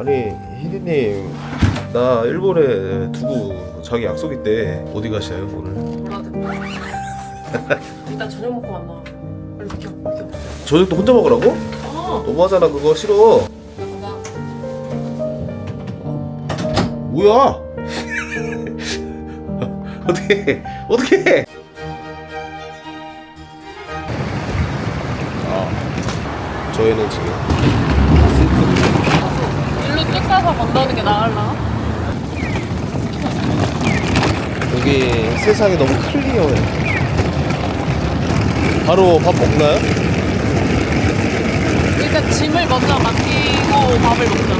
아니 희디님 나 일본에 두고 자기 약속 있대. 어디 가셔요 오늘? 일단 저녁 먹고 만나? 빨리 비켜 비켜. 저녁도 혼자 먹으라고? 어. 너무하잖아 그거 싫어. 나 뭐야? 어떻게 어떻게 아 저희는 지금 가서 건너는 게 나을라? 여기 세상이 너무 클리어해. 바로 밥 먹나요? 일단 짐을 먼저 맡기고 밥을 먹자.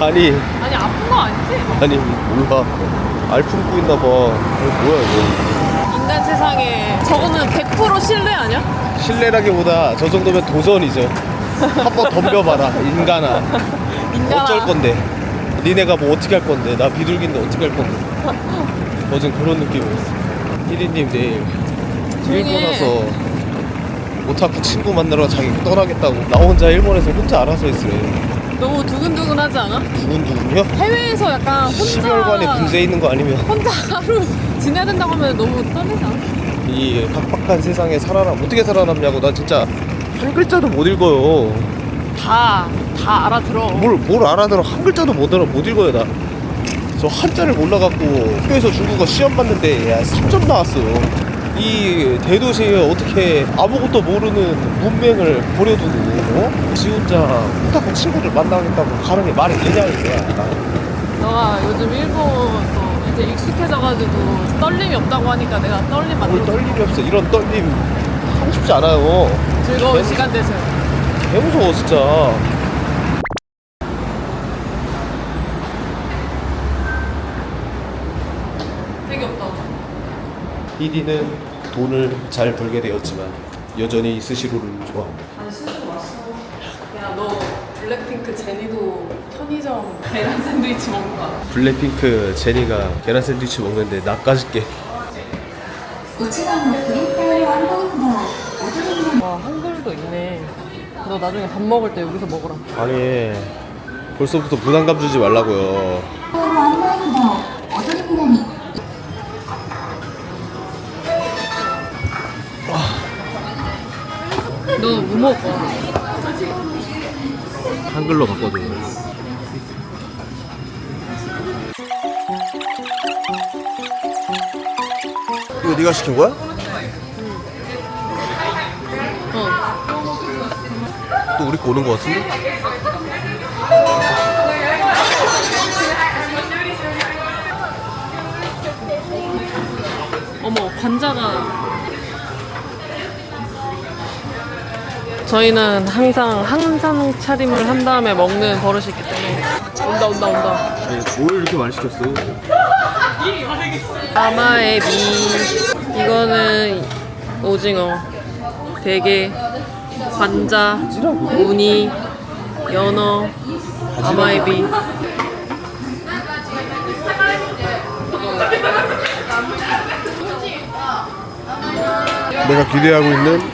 아니. 아니 아픈 거 아니지? 아니 몰라 알 품고 있나 봐. 이거 뭐야 이거 인간 세상에 저거는 100% 신뢰 아니야? 신뢰라기보다 저 정도면 도전이죠. 한번 덤벼봐라 인간아. 인간아. 어쩔 건데? 니네가 뭐 어떻게 할 건데? 나 비둘기인데 어떻게 할 건데? 어젠 그런 느낌이었어. 1인님 내일 조용히 일본 해. 와서 오타쿠 친구 만나러 자기 떠나겠다고. 나 혼자 일본에서 혼자 알아서 있으래 너무 두근두근하지 않아? 두근두근요? 해외에서 약간 혼자 심혈관에 문제 있는 거 아니면. 혼자 하루 지내야 된다고 하면 너무 떨리지 않아? 이 각박한 세상에 살아남 어떻게 살아남냐고. 나 진짜 한 글자도 못 읽어요. 다, 다 알아들어. 뭘, 뭘 알아들어. 한 글자도 못 알아 못 읽어요 나. 저 한자를 몰라갖고 학교에서 중국어 시험 봤는데 야 3점 나왔어요 이 대도시에 어떻게 아무것도 모르는 문맹을 버려두고 어? 지 혼자 오타쿠 친구를 만나겠다고 가는 게 말이 되냐 이거야 너가 요즘 일본도 이제 익숙해져가지고 떨림이 없다고 하니까 내가 떨림 뭘 만들어 떨림이 없어? 이런 떨림 하고 싶지 않아요. 즐거운 개- 시간 되세요. 개 무서워 진짜 1위는 돈을 잘 벌게 되었지만 여전히 스시로를 좋아합니다. 아니 수준 왔어. 야 너 블랙핑크 제니도 편의점 계란 샌드위치 먹는 거 블랙핑크 제니가 계란 샌드위치 먹는데 나까지 깨. 와 한글도 있네. 너 나중에 밥 먹을 때 여기서 먹어라. 아니 벌써부터 부담감 주지 말라고요. 너뭐 거야? 한글로 바꿔줘요 이거 네가 시킨 거야? 어 또 우리 거 오는 거 같은데? 어머 관자가 저희는 항상 항상 차림을 한 다음에 먹는 버릇이 있기 때문에. 온다 온다 온다. 뭘 이렇게 많이 시켰어? 아마에비 이거는 오징어 대게 관자 우니 연어 아마에비 내가 기대하고 있는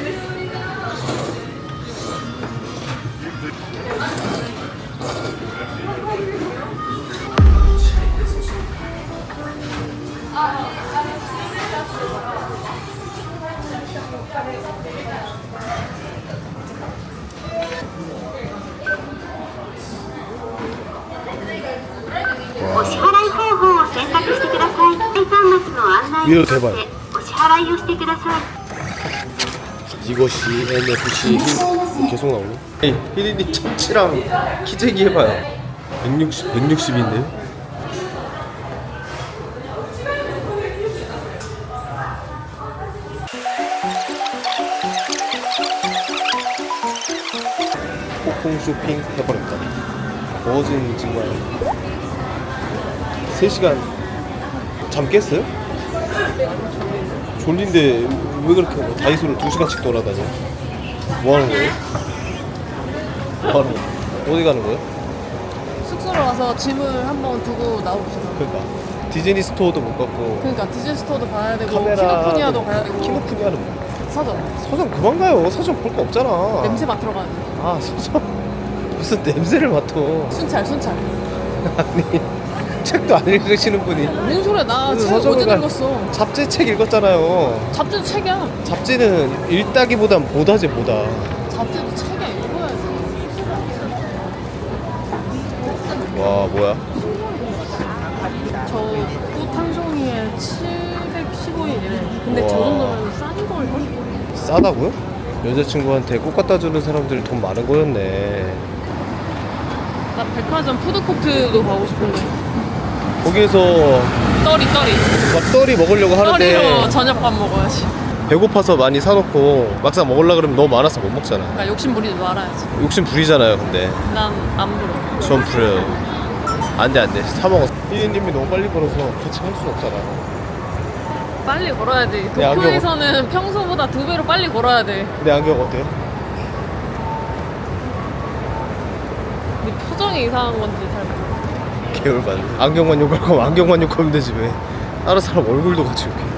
위로 대봐요. 이것이 NFC 네. 계속 나오네. 히리디 참치랑 키재기 해봐요. 160 160인데요. 폭풍 쇼핑 해버렸다. 어진 정말 3시간 잠 깼어요? 졸린데 왜 그렇게 뭐 다이소를 두 시간씩 돌아다녀? 뭐 하는 거예요? 뭐 하는 거? 어디 가는 거예요? 숙소로 와서 짐을 한번 두고 나오시나 그러니까. 디즈니 스토어도 못 갔고. 그러니까 디즈니 스토어도 가야 되고 카메라 키노푸니아도 가야 되고. 키노푸니아는 뭐. 서점 서점 그만 가요. 서점 볼 거 없잖아. 냄새 맡으러 가야 돼. 아 서점 무슨 냄새를 맡아. 순찰 순찰. 아니 책도 안 읽으시는 분이. 무슨 소리야? 나 무슨 책 서점을 어제 가- 읽었어. 잡지 책 읽었잖아요. 잡지도 책이야. 잡지는 읽다기보단 보다지 보다 잡지도 책이야 읽어야지 와 뭐야? 저꽃한 종이에 715일이래. 근데 저 와. 정도면 싼 걸걸? 싸다고요? 여자친구한테 꽃 갖다 주는 사람들이 돈 많은 거였네. 나 백화점 푸드코트도 가고 싶은데 거기에서 떨이 떨이 막 떨이 먹으려고 하는데 떨이로 저녁밥 먹어야지. 배고파서 많이 사놓고 막상 먹으려 그러면 너무 많아서 못 먹잖아. 그러니까 욕심 부리지 말아야지. 욕심 부리잖아요 근데. 난 안 부려. 전 부려요. 안 돼 안 돼. 사 먹었어 피디님이 너무 빨리 걸어서 같이 할 수 없잖아. 빨리 걸어야지 내 안경 도쿄에서는 평소보다 두 배로 빨리 걸어야 돼. 내 안경 어때요? 네 표정이 이상한 건지 개울만 안경만 욕할 거면 안경만 욕하면 되지 왜? 다른 사람 얼굴도 같이 욕해.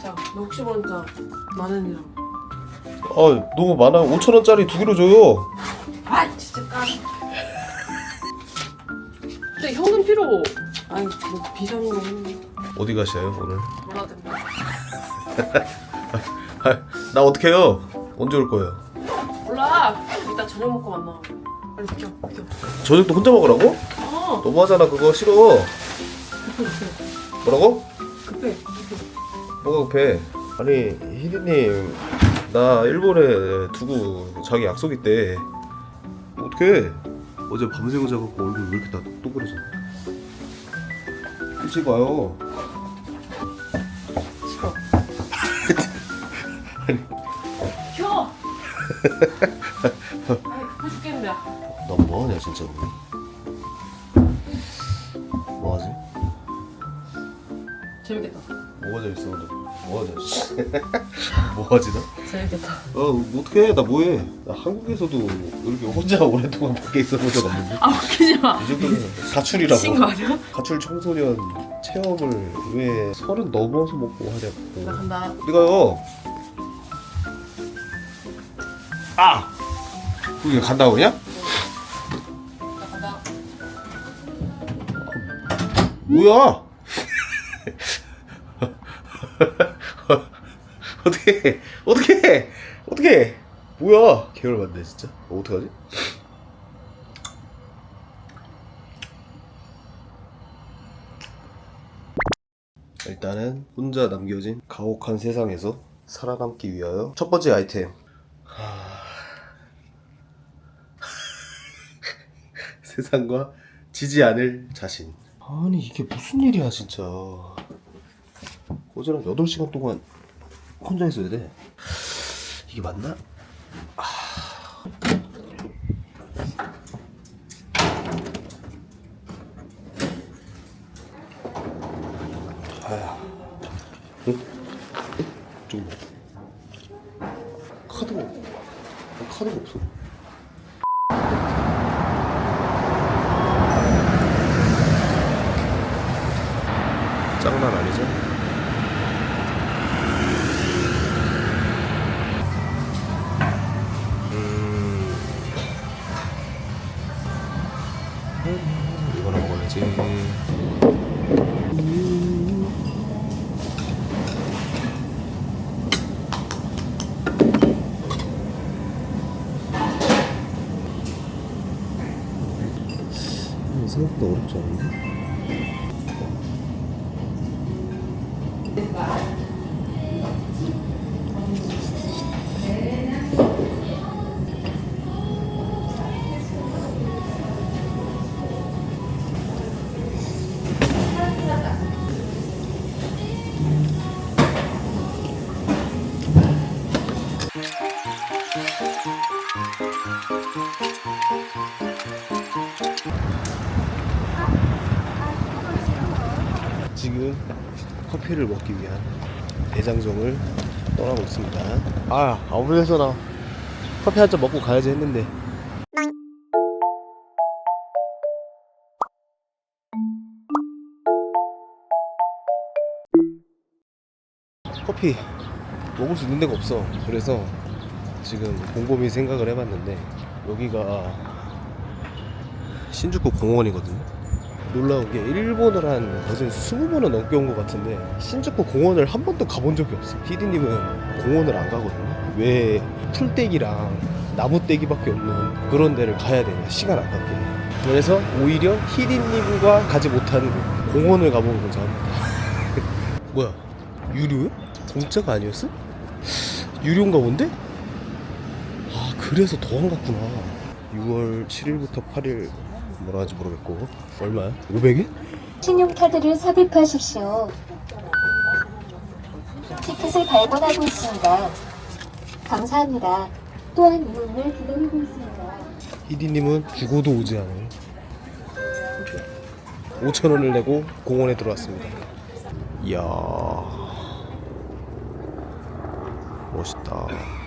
자, 너 혹시 모르니까 만 원이랑 아 너무 많아. 5천원짜리 두 개로 줘요 아니 뭐거 있는데 어디 가시나요 오늘? 된다 아, 나 어떻게 해요? 언제 올 거예요? 몰라. 이따 저녁 먹고 만나. 빨리 비켜 비켜. 저녁도 혼자 먹으라고? 어. 너무하잖아 그거. 싫어. 뭐라고? 급해 뭐가 급해? 아니 희디님 나 일본에 두고 자기 약속 있대. 어떡해? 어제 밤새고 자갖고 얼굴 왜 이렇게 다 동그래졌나 일찍 와요. 싫어. 비켜! 아이 죽겠는데 넌 뭐하냐 진짜 오늘? 뭐하지? 재밌겠다. 뭐가 재밌어 오늘? 뭐하지? 뭐하지 나? 재밌겠다. 어 어떡해? 나 뭐해? 나 한국에서도 이렇게 혼자 오랫동안 밖에 있어 본 적 없는데 아 웃기지 마 이 정도면 가출이라고 미친 거 아니야? 가출 청소년 체험을 왜 서른 넘어서 먹고 나 하냐고 간다 어디 가요? 아! 그게 간다고 그냥? 나 간다 뭐야? 어떻게 어떻게 어떻게 뭐야? 개월 만네 진짜. 어, 어떡하지? 일단은 혼자 남겨진 가혹한 세상에서 살아남기 위하여 첫 번째 아이템. 하... 세상과 지지 않을 자신. 아니 이게 무슨 일이야 진짜. 어제랑 8시간 동안 혼자 있어야 돼. 이게 맞나? 생각보다 어렵지 않은데? 지금 커피를 먹기 위한 대장정을 떠나고 있습니다. 아, 아무래서나 커피 한 잔 먹고 가야지 했는데. 커피 먹을 수 있는 데가 없어. 그래서 지금 곰곰이 생각을 해봤는데 여기가 신주쿠 공원이거든요. 놀라운 게 일본을 한 거진 20번은 넘게 온 것 같은데 신주쿠 공원을 한 번도 가본 적이 없어 히디님은 공원을 안 가거든요 왜 풀떼기랑 나무떼기밖에 없는 그런 데를 가야 되냐 시간 아깝게 그래서 오히려 히디님과 가지 못한 공원을 가보는 거죠 뭐야 유료야? 공짜가 아니었어? 유료인가 본데? 아 그래서 더 안 갔구나 6월 7일부터 8일 뭐라 하는지 모르겠고 얼마야? 500엔? 신용카드를 삽입하십시오. 티켓을 발권하고 있습니다. 감사합니다. 또한 이용을 기다리고 있습니다. 히디님은 죽어도 오지 않을 5천 원을 내고 공원에 들어왔습니다 이야 멋있다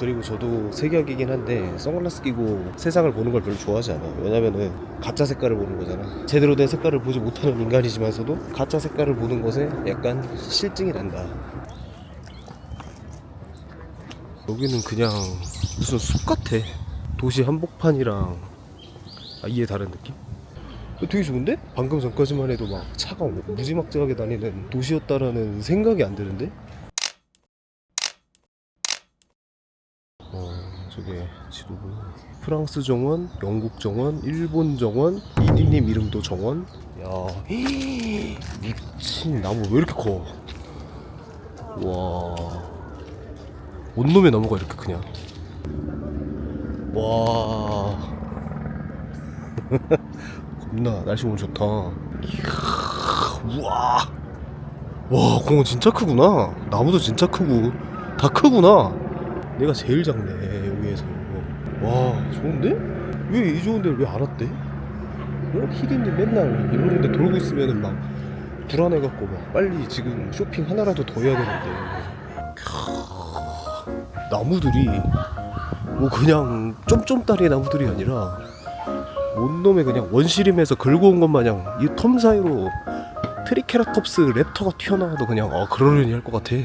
그리고 저도 색약이긴 한데 선글라스 끼고 세상을 보는 걸 별로 좋아하지 않아요 왜냐면은 가짜 색깔을 보는 거잖아 제대로 된 색깔을 보지 못하는 인간이지만서도 가짜 색깔을 보는 것에 약간 실증이 난다 여기는 그냥 무슨 숲 같아 도시 한복판이랑 아예 다른 느낌? 되게 좋은데? 방금 전까지만 해도 막 차가 무지막지하게 다니는 도시였다라는 생각이 안 드는데? 어, 저게 지도부. 프랑스 정원, 영국 정원, 일본 정원, 이디님 이름도 정원. 야, 미친 나무 왜 이렇게 커? 와, 온놈의 나무가 이렇게 크냐? 와, 겁나 날씨 오늘 좋다. 우와, 와 공원 진짜 크구나. 나무도 진짜 크고 다 크구나. 내가 제일 작네 와 좋은데? 왜 이 좋은 데를 왜안 왔대? 어? 히든님 맨날 이런 데 돌고 있으면은 막 불안해갖고 막 빨리 지금 쇼핑 하나라도 더 해야 되는데 캬, 나무들이 뭐 그냥 쫌쫌따리의 나무들이 아니라 온몸에 그냥 원시림에서 긁어 온것 마냥 이 텀 사이로 트리케라톱스 랩터가 튀어나와도 그냥 아 그러려니 할 것 같아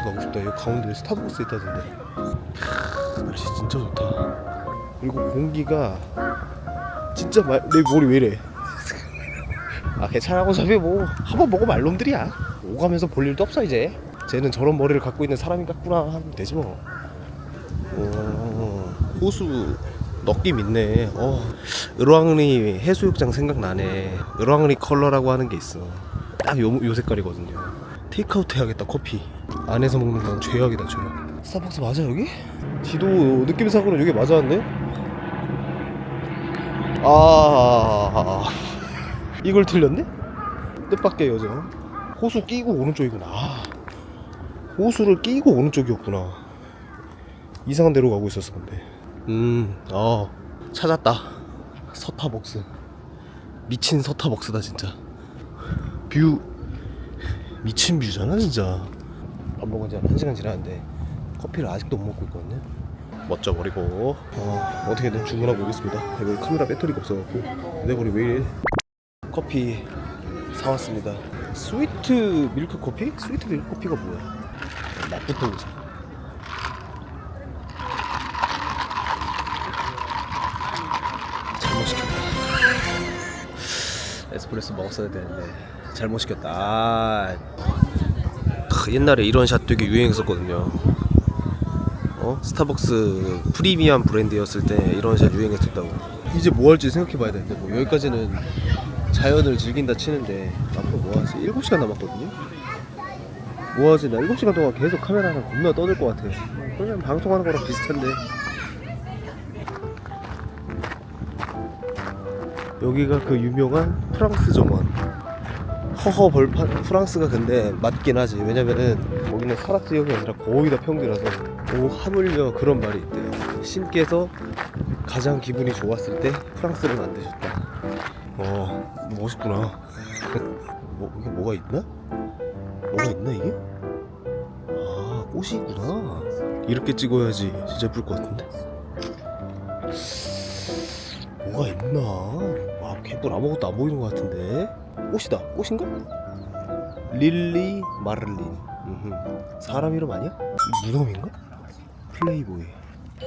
스타벅스 가고 싶다. 여기 가운데 스타벅스 있다던데. 크, 날씨 진짜 좋다. 그리고 공기가 진짜 말, 내 머리 왜 이래? 아 괜찮아 어차피 뭐 한번 먹으면 알 놈들이야. 오가면서 볼 일도 없어 이제. 쟤는 저런 머리를 갖고 있는 사람이 같구나 하면 되지 뭐. 오, 호수 느낌 있네. 어, 을왕리 해수욕장 생각나네. 을왕리 컬러라고 하는 게 있어. 딱 요 요 색깔이거든요. 테이크아웃 해야겠다 커피 안에서 먹는 건 죄악이다 죄악. 스타벅스 맞아 여기? 지도 느낌상으로 여기 맞았는데? 아 이걸 틀렸네? 뜻밖의 여정. 호수 끼고 오른쪽이구나. 아, 호수를 끼고 오른쪽이었구나. 이상한 데로 가고 있었어 근데. 음아 찾았다. 서타벅스. 미친 서타벅스다 진짜. 뷰. 미친 뷰잖아 진짜 밥 먹은 지한 1시간 지났는데 커피를 아직도 못 먹고 있거든요. 멋져버리고. 어, 어떻게든 주문하고 오겠습니다. 여기 카메라 배터리가 없어갖고. 내 머리 왜 이래 커피 사왔습니다. 스위트 밀크 커피? 스위트 밀크 커피가 뭐야? 맛부터 보자. 잘못 시켰다. 에스프레소 먹었어야 되는데 잘못 시켰다. 아. 크, 옛날에 이런 샷 되게 유행했었거든요 어? 스타벅스 프리미엄 브랜드였을 때 이런 샷 유행했었다고 이제 뭐 할지 생각해 봐야 되는데 뭐 여기까지는 자연을 즐긴다 치는데 앞으로 뭐 하지? 7시간 남았거든요 뭐 하지? 나 7시간 동안 계속 카메라랑 겁나 떠들 것 같아 그냥 방송하는 거랑 비슷한데 여기가 그 유명한 프랑스 정원 허허 벌판 프랑스가 근데 맞긴 하지. 왜냐면은 거기는 사락 지역이 아니라 거의 다 평지라서 오 하물며 그런 말이 있대요. 신께서 가장 기분이 좋았을 때 프랑스를 만드셨다. 어 멋있구나. 뭐 이게 뭐가 있나? 뭐가 있나 이게? 아 꽃이 있구나. 이렇게 찍어야지 진짜 예쁠 것 같은데? 뭐가 있나? 아 개뿔 아무것도 안 보이는 것 같은데 꽃이다 꽃인가? 릴리 마를린 음흠. 사람 이름 아니야? 무덤인가? 플레이보이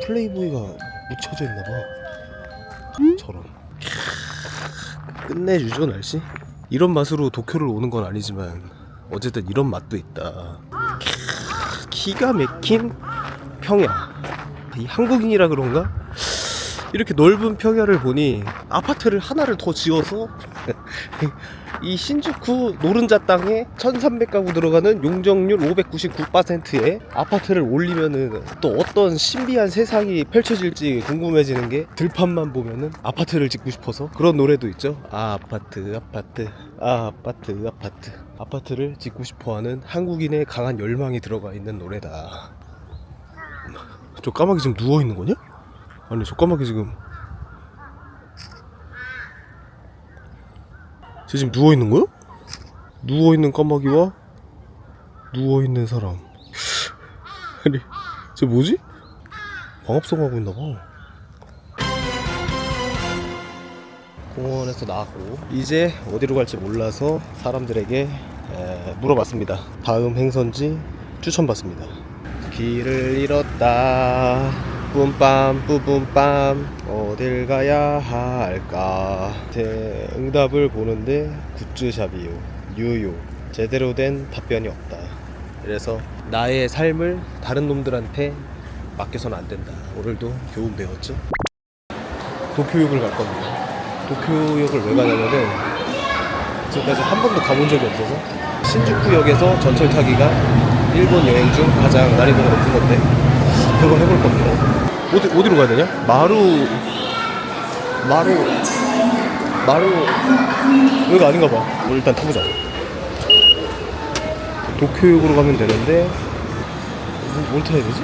플레이보이가 묻혀져 있나 봐 저런 끝내주죠 날씨 이런 맛으로 도쿄를 오는 건 아니지만 어쨌든 이런 맛도 있다 기가 막힌 평야 이 한국인이라 그런가? 이렇게 넓은 평야를 보니 아파트를 하나를 더 지어서 이 신주쿠 노른자 땅에 1300가구 들어가는 용적률 599%의 아파트를 올리면은 또 어떤 신비한 세상이 펼쳐질지 궁금해지는 게 들판만 보면은 아파트를 짓고 싶어서 그런 노래도 있죠. 아, 아파트, 아파트, 아, 아파트, 아파트. 아파트를 짓고 싶어 하는 한국인의 강한 열망이 들어가 있는 노래다. 저 까마귀 지금 누워 있는 거냐? 아니, 저 까마귀 지금 쟤 지금 누워 있는 거야? 누워 있는 까마귀와 누워 있는 사람. 아니, 쟤 뭐지? 광합성 하고 있나 봐. 공원에서 나왔고 이제 어디로 갈지 몰라서 사람들에게 에, 물어봤습니다. 다음 행선지 추천받습니다. 길을 잃었다. 뿜빰 뿌뿜빰. 어딜 가야 할까? 대 응답을 보는데 굿즈샵이요. 유유. 제대로 된 답변이 없다. 그래서 나의 삶을 다른 놈들한테 맡겨서는 안 된다. 오늘도 교훈 배웠죠? 도쿄역을 갈 겁니다. 도쿄역을 왜 가냐면은 지금까지 한 번도 가본 적이 없어서 신주쿠역에서 전철 타기가 일본 여행 중 가장 난이도가 높은 건데 그걸 해볼 겁니다. 어디 어디로 가야 되냐? 마루 마루 마루 여기가 아닌가 봐. 뭐 일단 타보자. 도쿄역으로 가면 되는데 뭐, 뭘 타야 되지?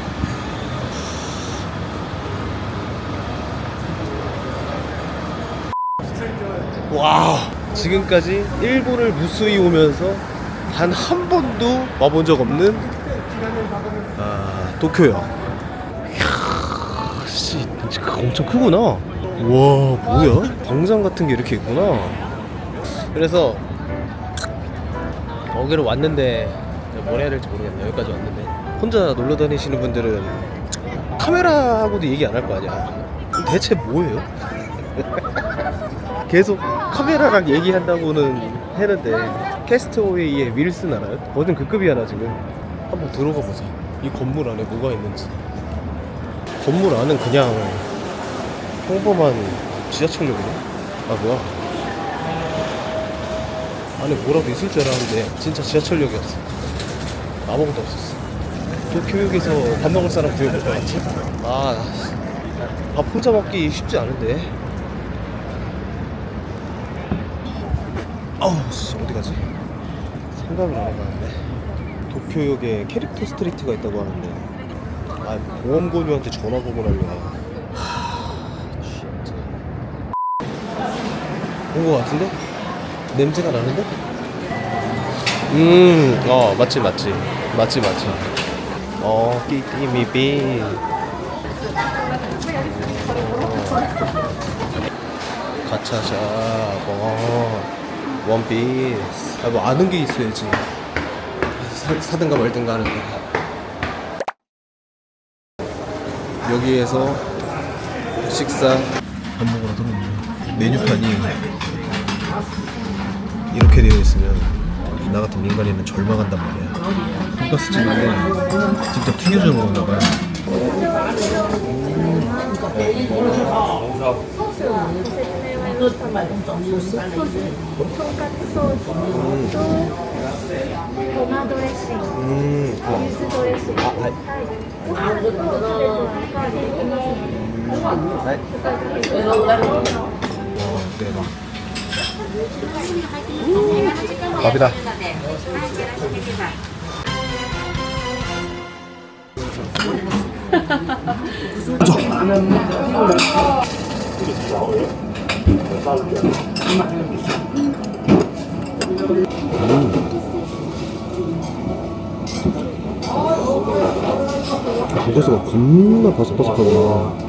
와 지금까지 일본을 무수히 오면서 단 한 번도 와본 적 없는 아, 도쿄역. 엄청 크구나. 와, 뭐야? 광장 같은 게 이렇게 있구나. 그래서 거기로 왔는데 뭘 해야 될지 모르겠네. 여기까지 왔는데 혼자 놀러 다니시는 분들은 카메라하고도 얘기 안 할 거 아니야. 대체 뭐예요? 계속 카메라랑 얘기한다고는 했는데 캐스트웨이의 윌슨 알아요? 거진 그 급이 하나 지금 한번 들어가 보자 이 건물 안에 뭐가 있는지 건물 안은 그냥 평범한 지하철역이네 아 뭐야? 안에 뭐라도 있을 줄 알았는데 진짜 지하철역이었어. 아무것도 없었어. 도쿄역에서 밥 먹을 사람 구해볼 것 같지? 아밥 혼자 먹기 쉽지 않은데. 아우 씨 어디 가지? 생각을 안 해봤는데. 도쿄역에 캐릭터 스트리트가 있다고 하는데. 아 보험고유한테 전화 보고 날려나 진짜 온거 같은데? 냄새가 나는데? 음 어 맞지 맞지. 맞지 맞지. 어 끼끼미비. 가차샵 어 원피스. 아, 뭐 아는 게 있어야지. 사, 사든가 말든가 하는데. 여기에서 식사. 밥 먹으러 들어오면 메뉴판이 이렇게 되어 있으면 나 같은 민간인은 절망한단 말이야 돈가스 집인데 직접 튀겨져 먹었나 봐요 음, 어. 아, 아, 와, 대박. 밥이다. 돈가스가 겁나 바삭바삭하구나.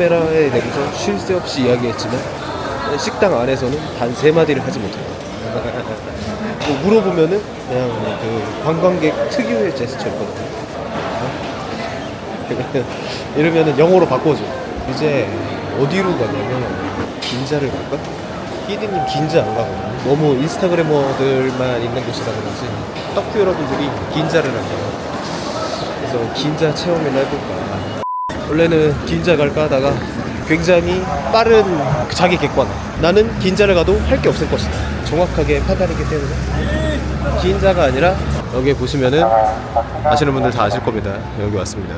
카메라에 대고서 쉴 새 없이 이야기했지만 식당 안에서는 단 세 마디를 하지 못한다. 뭐 물어보면은 그냥 그 관광객 특유의 제스처였거든요. 이러면은 영어로 바꿔줘. 이제 어디로 가냐면 긴자를 갈까? 히디님 긴자 안 가거든요. 너무 인스타그래머들만 있는 곳이라 그런지 떡구 여러분들이 긴자를 한대요. 그래서 긴자 체험이나 해볼까. 원래는 긴자 갈까 하다가 굉장히 빠른 자기 객관. 나는 긴자를 가도 할 게 없을 것이다. 정확하게 판단했기 때문에 긴자가 아니라 여기 보시면은 아시는 분들 다 아실 겁니다. 여기 왔습니다.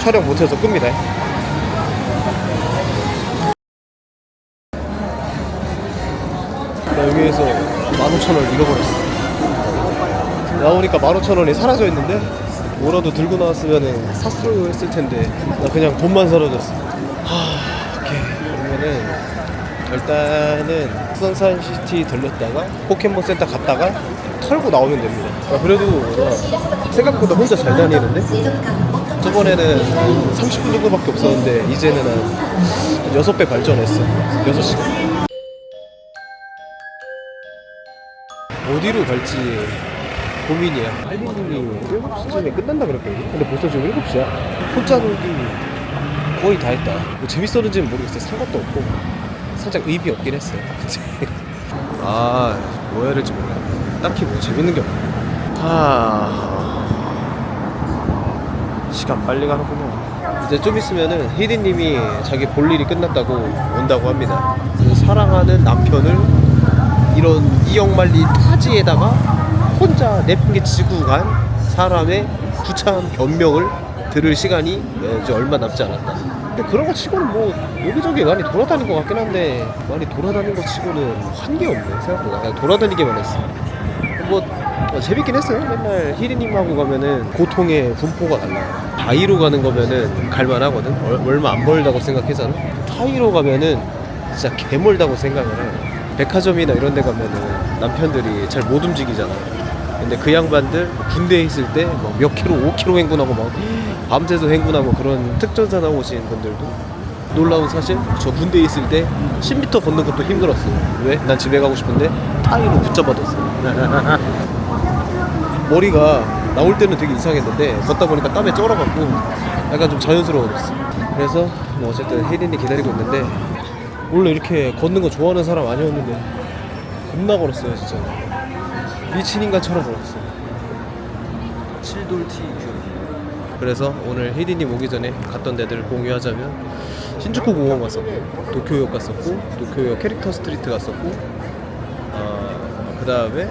촬영 못해서 끕니다. 나 여기에서 15,000원 잃어버렸어. 나오니까 15,000원이 사라져 있는데 뭐라도 들고 나왔으면 샀어요 했을 텐데 나 그냥 돈만 사라졌어. 하, 오케이. 그러면은 일단은 수산시티 들렸다가 포켓몬 센터 갔다가 털고 나오면 됩니다. 아, 그래도 나 생각보다 혼자 잘 다니는데 저번에는 한 30분 정도밖에 없었는데 이제는 한 6배 발전했어. 6시간. 어디로 갈지 고민이야. 할리님이 7시쯤에 끝난다 그랬거든요. 근데 벌써 지금 7시야. 혼자 놀기 거의 다 했다. 뭐 재밌었는지는 모르겠어요. 산 것도 없고. 살짝 의미 없긴 했어요. 아, 뭐 해야 될지 몰라. 딱히 뭐 재밌는 게 없네. 하... 시간 빨리 가는구나. 이제 좀 있으면은 히디님이 자기 볼 일이 끝났다고 온다고 합니다. 그래서 사랑하는 남편을 이런 이영만리 타지에다가 혼자 내팽개치고 간 사람의 부차한 변명을 들을 시간이 이제 얼마 남지 않았다. 근데 그런 거 치고는 뭐 여기저기 많이 돌아다닌 것 같긴 한데 많이 돌아다닌 거 치고는 한 게 없네 생각보다 그냥 돌아다니기만 했어. 뭐 어, 재밌긴 했어요. 맨날 히리님하고 가면은 고통의 분포가 달라요. 다이로 가는 거면은 갈만하거든. 얼- 얼마 안 멀다고 생각하잖아. 타이로 가면은 진짜 개멀다고 생각을 해. 백화점이나 이런 데 가면은 남편들이 잘 못 움직이잖아. 근데 그 양반들 군대에 있을 때뭐몇 킬로, 5 킬로 행군하고 막 밤새서 행군하고 그런 특전사 나오신 분들도 놀라운 사실 저 군대에 있을 때 10m 걷는 것도 힘들었어. 왜? 난 집에 가고 싶은데 타이로 붙잡아뒀어. 머리가 나올 때는 되게 이상했는데 걷다 보니까 땀에 쩔어갖고 약간 좀 자연스러워졌어. 그래서 뭐 어쨌든 혜린이 기다리고 있는데 원래 이렇게 걷는 거 좋아하는 사람 아니었는데 겁나 걸었어요 진짜. 미친 인간처럼 걸었어. 7돌 T 그래서 오늘 혜린님 오기 전에 갔던 데들 공유하자면 신주쿠 공원 갔었고 도쿄역 갔었고 도쿄역 캐릭터 스트리트 갔었고 그 다음에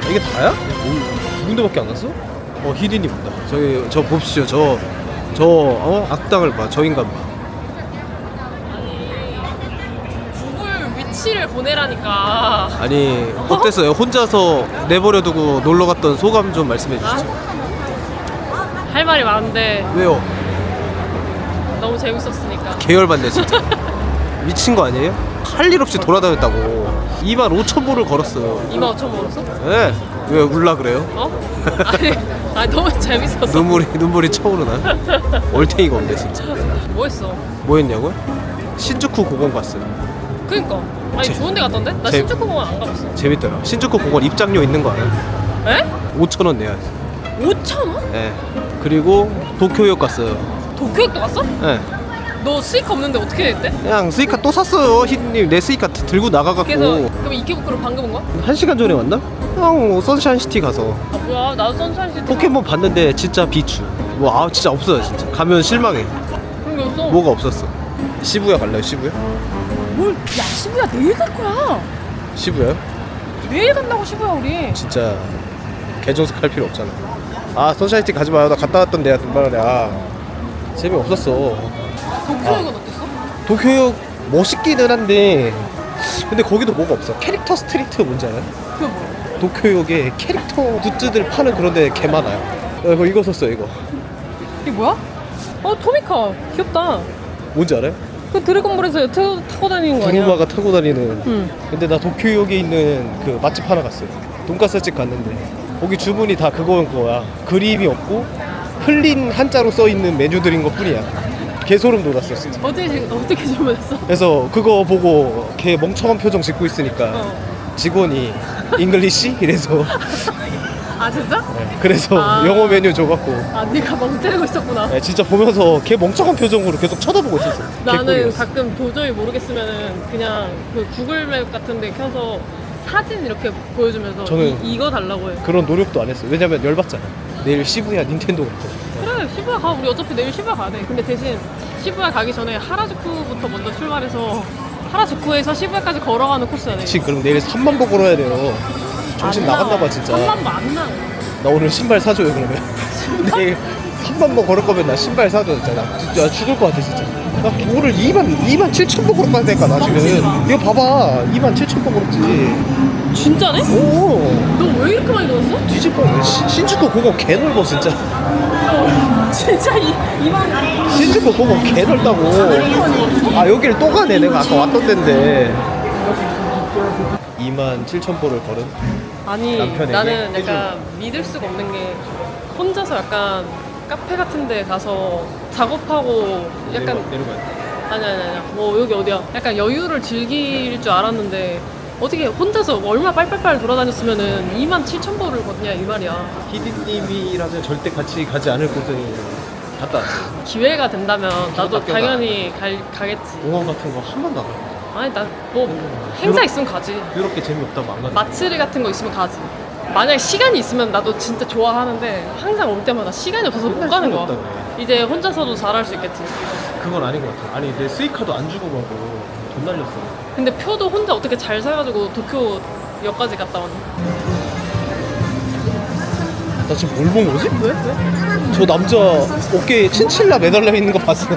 아, 이게 다야? 오, 두 군데밖에 안 갔어? 어 히디님 온다 저기 저 봅시오 저저 어? 악당을 봐저 인간 봐 보내라니까. 아니 어땠어요? 혼자서 내버려두고 놀러 갔던 소감 좀 말씀해 주시죠 할 말이 많은데 왜요? 너무 재밌었으니까. 계열받네 진짜 미친 거 아니에요? 할 일 없이 돌아다녔다고 2만 5천 보를 걸었어요 2만 5천 벌었어? 네? 왜 울라 그래요? 어? 아니, 아니 너무 재밌었어. 눈물이 눈물이 차오르나? 얼탱이가 없네 진짜 뭐 했어? 뭐 했냐고요? 신주쿠 고공 갔어요 그니까. 아니 제- 좋은 데 갔던데? 나 제- 신주쿠 공원 안 가봤어. 재밌더라. 신주쿠 공원 입장료 있는 거 알아요? 에? 5천 원 내야지. 5천 원? 예. 그리고 도쿄역 갔어요. 도쿄역도 갔어? 예. 너 수익 없는데 어떻게 했대? 그냥 스이카 또 샀어요. 희님 내 스이카 들고 나가갖고 그래서 그럼 이케부쿠로 방금 온 거야? 한 시간 전에 왔나? 뭐 선샤인 시티 가서 아 뭐야 나도 선샤인 시티 포켓몬 봤는데 진짜 비추. 뭐 아 진짜 없어요 진짜. 가면 실망해. 그런 게 없어 뭐가 없었어. 시부야 갈래요 시부야? 뭘? 야 시부야 내일 갈 거야 시부야요? 내일 간다고 시부야 우리 진짜 개정숙 할 필요 없잖아. 아 선샤인 시티 가지 마요. 나 갔다 왔던 데야 등반하래. 아 재미 없었어. 도쿄역은 어땠어? 도쿄역 멋있기는 한데 근데 거기도 뭐가 없어. 캐릭터 스트리트 뭔지 알아요? 그게 뭐야? 도쿄역에 캐릭터 굿즈들 파는 그런 데 개 많아요. 어, 이거 이거 샀어 이거. 이게 뭐야? 어 토미카 귀엽다 뭔지 알아요? 그 드래곤볼에서 타고, 타고 다니는 거 아니야? 구루마가 타고 다니는. 응 근데 나 도쿄역에 있는 그 맛집 하나 갔어요. 돈가스 집 갔는데 거기 주문이 다 그거인 거야. 그림이 없고 흘린 한자로 써 있는 메뉴들인 것 뿐이야. 개소름 돋았어 진짜. 어떻게 어떻게 주문했어? 그래서 그거 보고 걔 멍청한 표정 짓고 있으니까 어. 직원이 잉글리시 이래서 아 진짜? 네, 그래서 아. 영어 메뉴 줘갖고 아 네가 멍 때리고 있었구나 네, 진짜 보면서 걔 멍청한 표정으로 계속 쳐다보고 있었어. 나는 개꿀이었어. 가끔 도저히 모르겠으면은 그냥 그 구글맵 같은 데 켜서 사진 이렇게 보여주면서 저는- 이, 이거 달라고 해 그런 노력도 안 했어요. 왜냐면 열받잖아. 내일 시부야 닌텐도 갔거든. 그래 시부야 가 우리 어차피 내일 시부야 가야 돼 근데 대신 시부야 가기 전에 하라주쿠부터 먼저 출발해서 하라주쿠에서 시부야까지 걸어가는 코스야 돼 지금 그럼 내일 3만 보 걸어야 돼요. 정신 나갔나봐 진짜. 3만 만나 나 오늘 신발 사줘요 그러면. 내일 3만 보 걸을 거면 나 신발 사줘 진짜. 나 진짜 죽을 것 같아 진짜. 나 오늘 2만 2만 7천 보 걸었다 니까 나 지금. 이거 봐봐. 2만 7천 보 걸었지. 진짜네? 오. 너 왜 이렇게 많이 걸었어? 뒤집어. 신- 신축구 공원 개 넓어 진짜. 진짜 이, 이만 신축구 공원 개 넓다고. 아 여기를 또 가네. 내가 아까 왔던 데인데. 2만 7천 보를 걸은 아니 남편에게 나는 약간 믿을 수가 없는 게 혼자서 약간 카페 같은 데 가서 작업하고 약간 내려가야 아니 아니 아니 뭐 여기 어디야 약간 여유를 즐길 줄 알았는데 어떻게 혼자서 얼마 빨빨빨 돌아다녔으면은 2만 7천 보를 걷냐 이 말이야 히디님이라면 절대 같이 가지 않을 곳을 갔다 왔어요. 기회가 된다면 나도. 당연히 갈, 가겠지 공원 같은 거 한 번도 안 가요. 아니 나 뭐 행사 있으면 가지 그렇게 재미없다고 안 가요. 마츠리 같은 거 있으면 가지 만약에 시간이 있으면 나도 진짜 좋아하는데 항상 올 때마다 시간이 없어서 못 가는 거야 없다며. 이제 혼자서도 잘할 수 있겠지 그건 아닌 것 같아. 아니 내 스이카도 안 주고 가고 돈 날렸어. 근데 표도 혼자 어떻게 잘 사가지고 도쿄 역까지 갔다 왔니? 나 지금 뭘 본 거지? 왜? 왜? 저 남자 어깨에 친칠라 매달려 있는 거 봤어?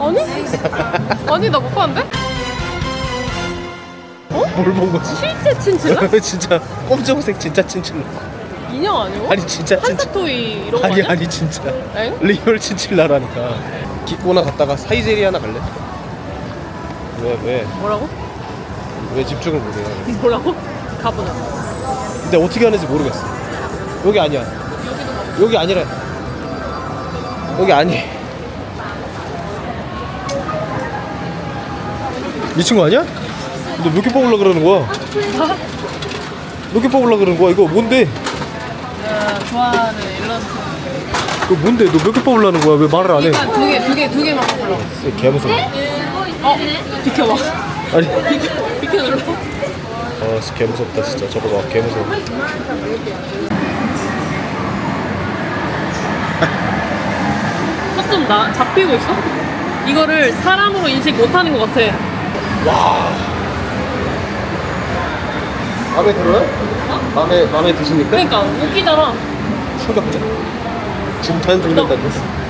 아니? 아니 나 못 봤는데? 뭘 본 거지? 실제 친칠라? 진짜 검정색 진짜 친칠라. 인형 아니고? 아니 진짜 친칠. 한스토이 이런 거 아니 아니야? 아니 진짜. 엥? 리얼 친칠라라니까. 기꼬나 갔다가 사이제리 하나 갈래? 왜 왜? 뭐라고? 왜 집중을 못해요? 뭐라고? 가보자 근데 어떻게 하는지 모르겠어. 여기 아니야. 여기 아니라. 여기 아니. 미친 거 아니야? 너몇개 뽑으려 그러는 거야? 몇 개 뽑으려 그러는 거야? 이거 뭔데? 내가 좋아하는 일런트 이거 뭔데? 너 몇 개 뽑으려는 거야? 왜 말을 안 해? 일단 두 개, 두 개, 두 개만 뽑으려고 개 무서워. 어? 비켜봐 아니. 비켜, 비켜줄래? 아, 진짜 개 무섭다 진짜. 저거 봐, 개 무서워. 나 잡히고 있어? 이거를 사람으로 인식 못하는 것 같아 마음에 들어요? 마음에 마음에 드십니까? 그러니까 웃기잖아 충격자. 중탄 죽는다고.